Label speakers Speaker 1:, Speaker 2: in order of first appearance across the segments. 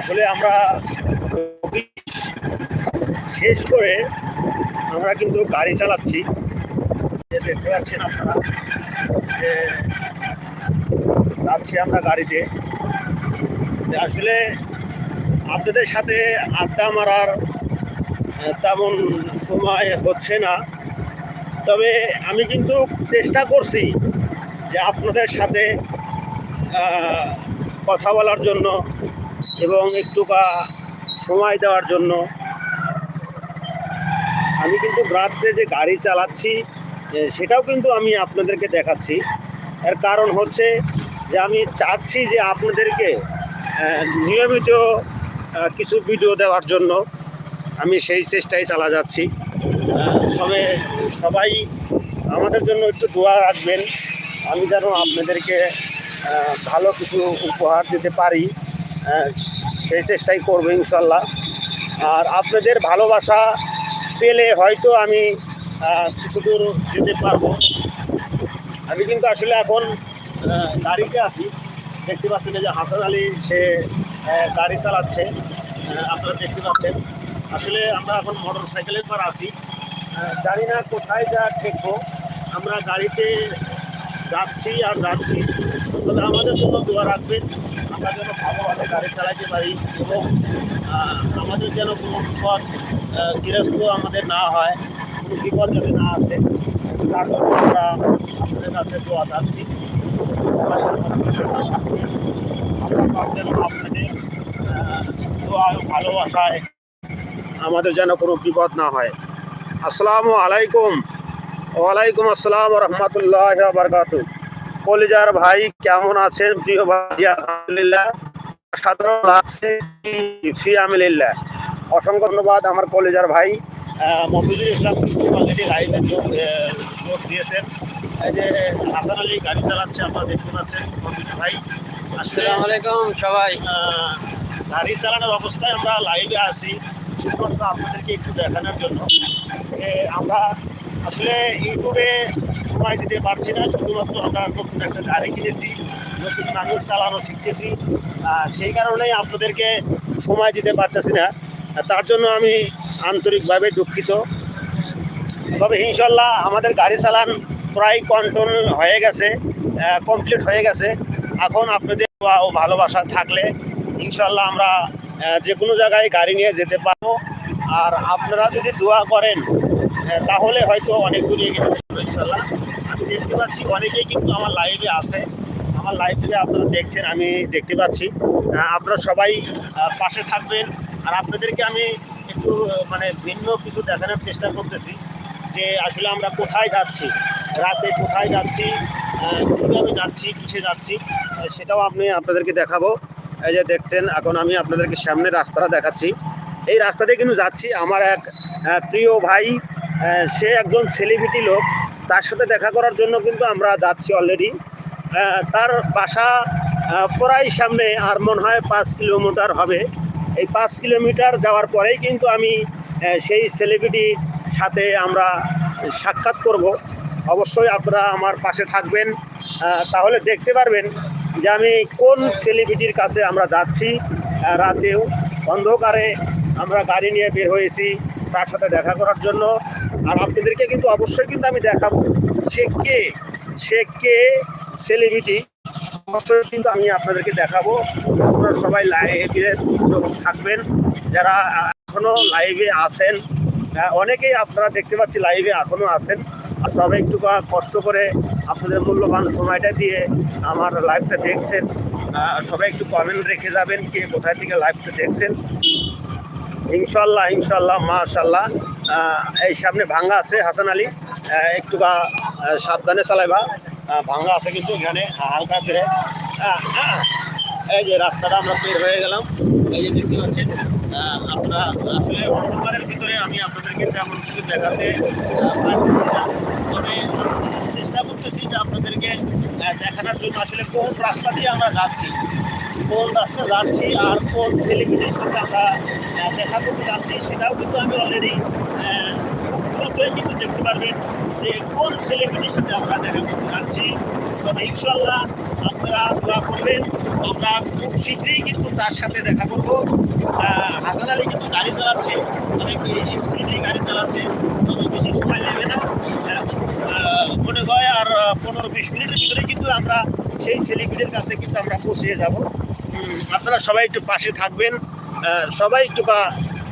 Speaker 1: আসলে আমরা শেষ করে আমরা কিন্তু গাড়ি চালাচ্ছি। দেখতে পাচ্ছেন আপনারা, যে যাচ্ছি আমরা গাড়িতে। আসলে আপনাদের সাথে আড্ডা মারার তেমন সময় হচ্ছে না। তবে আমি কিন্তু চেষ্টা করছি যে আপনাদের সাথে কথা বলার জন্য এবং একটু বা সময় দেওয়ার জন্য। আমি কিন্তু রাত্রে যে গাড়ি চালাচ্ছি সেটাও কিন্তু আমি আপনাদেরকে দেখাচ্ছি। এর কারণ হচ্ছে যে আমি চাচ্ছি যে আপনাদেরকে নিয়মিত কিছু ভিডিও দেওয়ার জন্য। আমি সেই চেষ্টায় চালা যাচ্ছি। সবে সবাই আমাদের জন্য একটু দোয়া রাখবেন। আমি যেন আপনাদেরকে ভালো কিছু উপহার দিতে পারি। সেই চেষ্টাই করব ইনশাল্লাহ। আর আপনাদের ভালোবাসা পেলে হয়তো আমি কিছু দূর যেতে পারব। আমি কিন্তু আসলে এখন গাড়িতে আছি। দেখতে পাচ্ছেন যে হাসান আলী, সে গাড়ি চালাচ্ছে। আপনারা দেখতে পাচ্ছেন। আসলে আমরা এখন মোটর সাইকেলের পর আছি জানি না কোথায় যা ঠেকবো। আমরা গাড়িতে যাচ্ছি আর যাচ্ছি। তবে আমাদের জন্য দোয়া রাখবেন। আমরা যেন ভালোভাবে গাড়ি চালাতে পারি এবং আমাদের যেন কোনো বিপদ গৃহস্থ আমাদের না হয়, কোনো বিপদ যাতে না আসে, তার জন্য আমরা আপনাদের কাছে দোয়া চাচ্ছি। আপনাদের দোয়া ভালোবাসায় আমাদের যেন কোনো বিপদ না হয়। আসসালামু আলাইকুম। ওয়ালাইকুম আসসালাম রহমতুল্লাহ বরকাত কলিজার ভাই কেমন আছেন? প্রিয় ভাই আলহামদুলিল্লাহ। সাধারণ লাগছে ফি আমিল্লাহ অসংখ্য ধন্যবাদ আমার কলেজার ভাই। মফিজুল ইসলাম অলরেডি লাইভে যোগ দিয়েছেন। এই যে হাসান আলী গাড়ি চালাচ্ছে আপনারা দেখতে পাচ্ছেন মফিজুল ভাই।
Speaker 2: আসসালামু আলাইকুম সবাই।
Speaker 1: গাড়ি চালানোর অবস্থায় আমরা লাইভে আসি শুধুমাত্র আপনাদেরকে একটু দেখানোর জন্য। যে আমরা আসলে ইউটিউবে সময় দিতে পারছি না, শুধুমাত্র আমরা নতুন একটা গাড়ি কিনেছি, নতুন মানুষ চালানো শিখতেছি। সেই কারণেই আপনাদেরকে সময় দিতে পারতেছি না। তার জন্য আমি আন্তরিকভাবে দুঃখিত। তবে ইনশাল্লাহ আমাদের গাড়ি চালান প্রায় কন্ট্রোল হয়ে গেছে কমপ্লিট হয়ে গেছে। এখন আপনাদের ও ভালোবাসা থাকলে ইনশাল্লাহ আমরা যে কোনো জায়গায় গাড়ি নিয়ে যেতে পারব। আর আপনারা যদি দোয়া করেন তাহলে হয়তো অনেক দূরে ইনশাল্লাহ। দেখতে পাচ্ছি, অনেকেই কিন্তু আমার লাইভে আছে। আমার লাইভে আপনারা দেখছেন, আমি দেখতে পাচ্ছি। আপনারা সবাই পাশে থাকবেন। আর আপনাদেরকে আমি একটু মানে ভিন্ন কিছু দেখানোর চেষ্টা করতেছি যে আসলে আমরা কোথায় যাচ্ছি, রাতে কোথায় যাচ্ছি কীভাবে যাচ্ছি, কিসে যাচ্ছি সেটাও আমি আপনাদেরকে দেখাবো। এই যে দেখতেন এখন আমি আপনাদেরকে সামনে রাস্তাটা দেখাচ্ছি। এই রাস্তা দিয়ে কিন্তু যাচ্ছি আমার এক প্রিয় ভাই সে একজন সেলিব্রিটি লোক। তার সাথে দেখা করার জন্য কিন্তু আমরা যাচ্ছি অলরেডি তার বাসা প্রায় সামনে আর মনে হয় পাঁচ কিলোমিটার হবে। এই পাঁচ কিলোমিটার যাওয়ার পরেই কিন্তু আমি সেই সেলিব্রিটির সাথে আমরা সাক্ষাৎ করব। অবশ্যই আপনারা আমার পাশে থাকবেন। তাহলে দেখতে পারবেন যে আমি কোন সেলিব্রিটির কাছে আমরা যাচ্ছি। রাতেও অন্ধকারে আমরা গাড়ি নিয়ে বের হয়েছি তার সাথে দেখা করার জন্য। আর আপনাদেরকে কিন্তু অবশ্যই কিন্তু আমি দেখাবো সে কে? সে কে সেলিব্রিটি অবশ্যই কিন্তু আমি আপনাদেরকে দেখাবো। আপনারা সবাই লাইভে থাকবেন। যারা এখনও লাইভে আছেন অনেকেই আপনারা দেখতে পাচ্ছি লাইভে এখনও আছেন। আর সবাই একটু কষ্ট করে আপনাদের মূল্যবান সময়টা দিয়ে আমার লাইভটা দেখছেন। সবাই একটু কমেন্ট রেখে যাবেন, কে কোথায় থেকে লাইভটা দেখছেন। ইনশাল্লাহ ইনশাল্লাহ, মাশাল্লাহ। এই সামনে ভাঙ্গা আছে হাসান আলী। একটু বা সাবধানে চালাইবা। ভাঙ্গা আছে কিন্তু এখানে হালকা আহ, এই যে রাস্তাটা আমরা বের হয়ে গেলাম। এই যে দেখতে পাচ্ছেন আপনারা আসলে অন্ধকারের ভিতরে আমি আপনাদেরকে তেমন কিছু দেখাতে পারতেছি না। তবে চেষ্টা করতেছি যে আপনাদেরকে দেখানোর জন্য আসলে কোন রাস্তা দিয়ে আমরা যাচ্ছি। কোন রাস্তা যাচ্ছি আর কোন সেলিব্রিটির সাথে আমরা দেখা করতে যাচ্ছি সেটাও কিন্তু আমি অলরেডি কিন্তু দেখতে পারবেন যে কোন সেলিব্রিটির সাথে আমরা দেখা করতে যাচ্ছি। তবে ইনশাল্লাহ আপনারা দোয়া করবেন, আমরা খুব শীঘ্রই কিন্তু তার সাথে দেখা করব। হাসান আলী কিন্তু গাড়ি চালাচ্ছে অনেক স্পিডে গাড়ি চালাচ্ছে, তবে বেশি সময় নেবে না। মনে হয় আর পনেরো বিশ মিনিটের ভিতরে কিন্তু আমরা সেই সেলিব্রিটির কাছে কিন্তু আমরা পৌঁছে যাব। আপনারা সবাই একটু পাশে থাকবেন সবাই একটু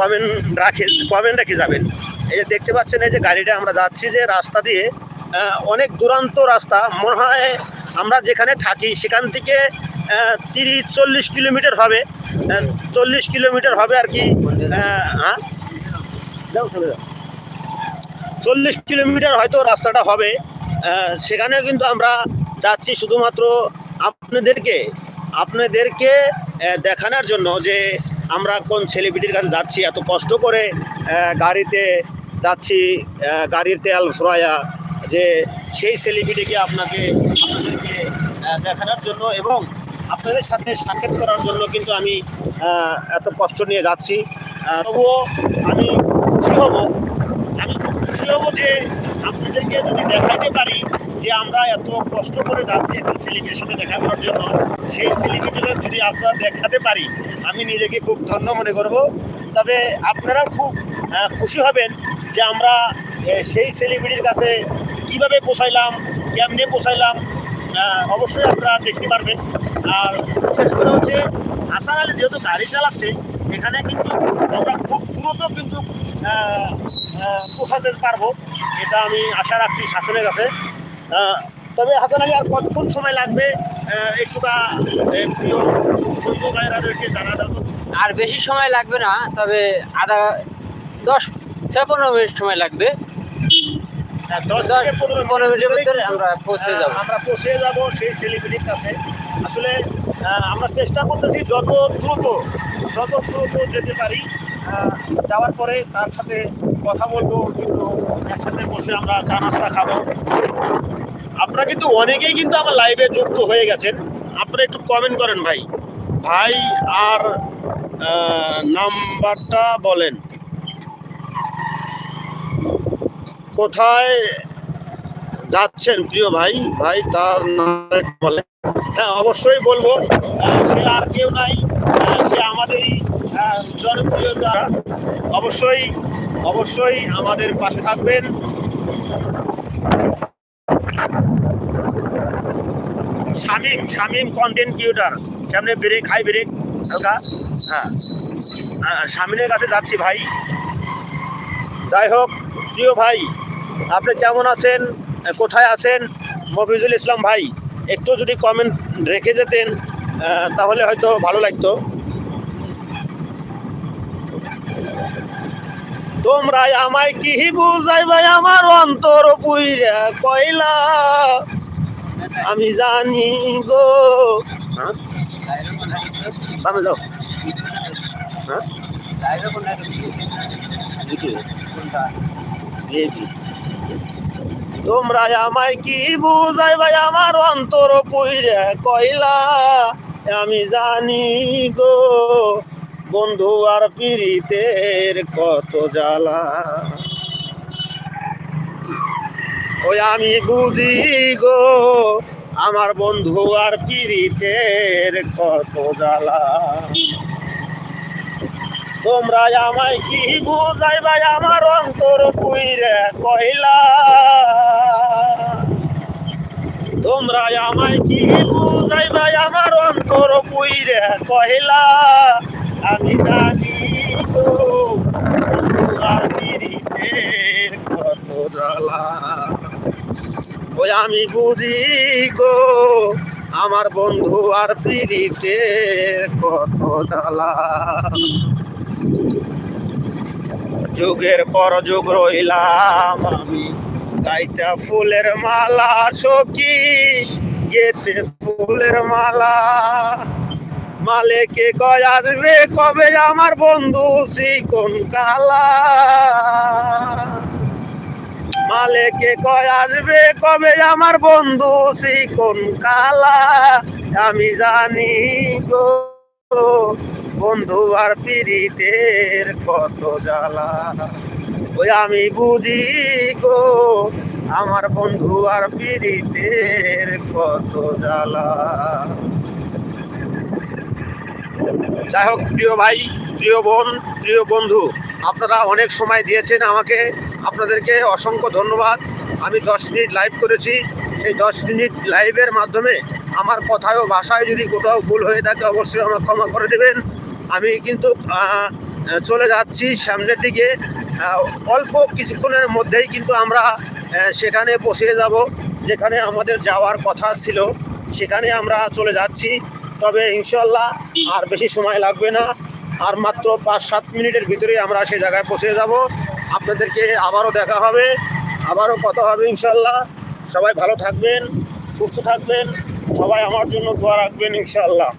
Speaker 1: কমেন্ট রাখে, কমেন্ট রেখে যাবেন। এই যে দেখতে পাচ্ছেন, এই যে গাড়িটা আমরা যাচ্ছি যে রাস্তা দিয়ে অনেক দুরান্ত রাস্তা। মনে হয় আমরা যেখানে থাকি, সেখান থেকে তিরিশ, চল্লিশ কিলোমিটার হবে। চল্লিশ কিলোমিটার হবে আর কি হ্যাঁ চল্লিশ কিলোমিটার হয়তো রাস্তাটা হবে। সেখানেও কিন্তু আমরা যাচ্ছি। শুধুমাত্র আপনাদেরকে আপনাদেরকে দেখানোর জন্য যে আমরা কোন সেলিব্রিটির কাছে যাচ্ছি, এত কষ্ট করে গাড়িতে যাচ্ছি গাড়ির তেল ফ্রয়া যে সেই সেলিব্রিটিকে আপনাকে, আপনাদেরকে দেখানোর জন্য এবং আপনাদের সাথে সাক্ষাৎ করার জন্য কিন্তু আমি এত কষ্ট নিয়ে যাচ্ছি। তবুও আমি খুশি হব। আমি খুব খুশি হব যে আপনাদেরকে যদি দেখাইতে পারি যে আমরা এত কষ্ট করে যাচ্ছি একটা সেলিব্রিটির সাথে দেখা করার জন্য সেই সেলিব্রিটিটা যদি আপনারা দেখাতে পারি আমি নিজেকে খুব ধন্য মনে করব। তবে আপনারা খুব খুশি হবেন যে আমরা সেই সেলিব্রিটির কাছে কীভাবে পৌঁছাইলাম কেমনে পৌঁছাইলাম আহ, অবশ্যই আপনারা দেখতে পারবেন। আর বিশেষ করে হচ্ছে হাসান আলী যেহেতু গাড়ি চালাচ্ছে এখানে কিন্তু আমরা খুব দ্রুত কিন্তু পৌঁছাতে পারব এটা আমি আশা রাখছি শাসনের কাছে। তবে হাসান আলী আর কতক্ষণ সময় লাগবে আহ, একটু বা আহ, প্রিয় বন্ধু ভাইরাদেরকে জানা তো।
Speaker 2: আর বেশি সময় লাগবে না তবে আধা দশ থেকে পনেরো মিনিট সময় লাগবে।
Speaker 1: হ্যাঁ, দশ পনেরো
Speaker 2: মিনিটের ভিতরে আমরা পৌঁছে যাব।
Speaker 1: আমরা পৌঁছে যাব সেই সেলিব্রিটির কাছে। আসলে আমরা চেষ্টা করতেছি যত দ্রুত যত দ্রুত যেতে পারি। যাওয়ার পরে তার সাথে কথা বলব কিন্তু একসাথে বসে আমরা চা নাস্তা খাব। আপনারা কিন্তু অনেকেই কিন্তু আমার লাইভে যুক্ত হয়ে গেছেন। আপনারা একটু কমেন্ট করেন ভাই। ভাই আর নাম্বারটা বলেন। কোথায় যাচ্ছেন প্রিয় ভাই? ভাই তার নাম বলে হ্যাঁ অবশ্যই বলব। সে আর কেউ নাই। সে আমাদেরই জনপ্রিয়তা অবশ্যই অবশ্যই আমাদের পাশে থাকবেন। শামিম শামিম কন্টেন্ট ক্রিয়েটার সামনে ব্রেক হাই ব্রেক হালকা। হ্যাঁ। আহ, শামিনের কাছে যাচ্ছি ভাই। যাই হোক প্রিয় ভাই আপনি কেমন আছেন? কোথায় আছেন? মফিজুল ইসলাম ভাই একটু যদি কমেন্ট রেখে যেতেন তাহলে হয়তো ভালো লাগতো। তোমরা আমায় কি বুঝাইবে আমার অন্তর পুইরা কয়লা? আমি জানি গো। হ্যাঁ? হ্যাঁ? তোমরা আমায় কি বুঝাই ভাই আমার অন্তর পইরে কইলা আমি জানি গো। বন্ধু আর পীড়িতের কত জ্বালা। ওই আমি বুঝি গো, আমার বন্ধু আর পীড়িতের কত জ্বালা। তোমরা আমায় কি বুঝাই ভাই, আমার অন্তর পুইরে কইলা। তোমরা আমায় কি বুঝাই ভাই, আমার অন্তর পুইরে কইলা। আমি জানি তো কত জ্বালা ওই আমি বুঝি গো, আমার বন্ধু আর পীড়িতের কত জ্বালা। যুগের পর যুগ রইলাম আমি, গাইতা ফুলের মালা সখী গেতে ফুলের মালা। মালেকে কয় আসবে কবে আমার বন্ধু চিকন কালা? মালেকে কয় আসবে কবে আমার বন্ধু চিকন কালা? আমি জানি গো, বন্ধু আর পীড়িতের কত জ্বালা। ওই আমি বুঝি গো, আমার বন্ধু আর পীড়িতের কত জ্বালা। যাই হোক, প্রিয় ভাই, প্রিয় বোন, প্রিয় বন্ধু, আপনারা অনেক সময় দিয়েছেন আমাকে। আপনাদেরকে অসংখ্য ধন্যবাদ। আমি দশ মিনিট লাইভ করেছি। সেই দশ মিনিট লাইভের মাধ্যমে আমার কথায় ভাষায় যদি কোথাও ভুল হয়ে থাকে, অবশ্যই আমাকে ক্ষমা করে দেবেন। আমি কিন্তু চলে যাচ্ছি সামনের দিকে। অল্প কিছুক্ষণের মধ্যেই কিন্তু আমরা সেখানে পৌঁছে যাব। যেখানে আমাদের যাওয়ার কথা ছিল, সেখানে আমরা চলে যাচ্ছি। তবে ইনশাল্লাহ আর বেশি সময় লাগবে না। আর মাত্র পাঁচ সাত মিনিটের ভিতরে আমরা সেই জায়গায় পৌঁছে যাব। আপনাদেরকে আবারও দেখা হবে, আবারও কথা হবে ইনশাল্লাহ। সবাই ভালো থাকবেন, সুস্থ থাকবেন, সবাই আমার জন্য দোয়া রাখবেন ইনশাল্লাহ।